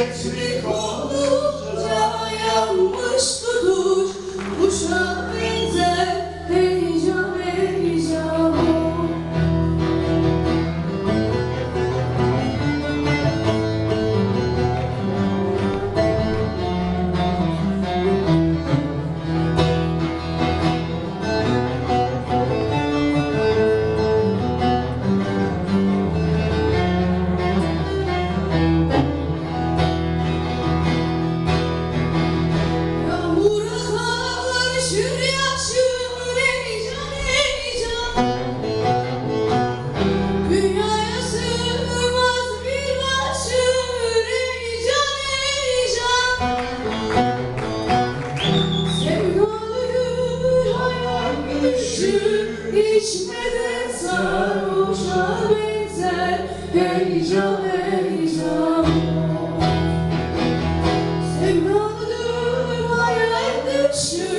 Herzlich willkommen. hiç neden sarhoşa heyecan heyecan. Sevdalıdır hayal düşün